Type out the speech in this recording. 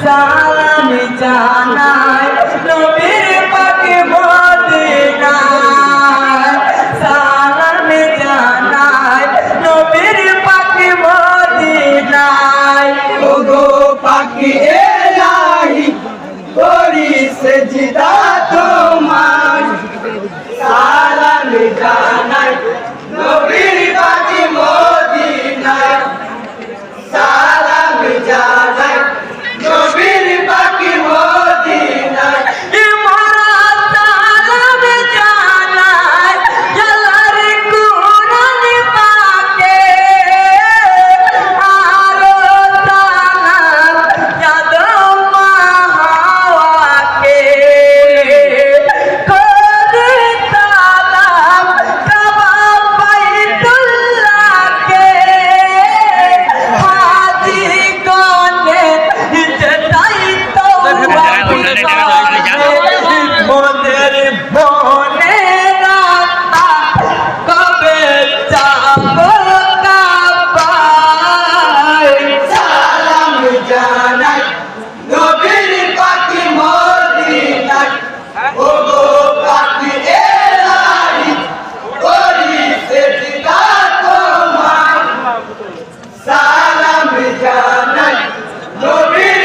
ইসালামি জানাই, নবীর পাখি মদিনায়। সালামি জানাই, নবীর পাখি মদিনায়। ও গো পাখি এলাহি করিছে জিদা তোমার সালাম জানাই জানাই নবীর পাখি মদিনায় ও গো পাখি সালাম জানাই নবীর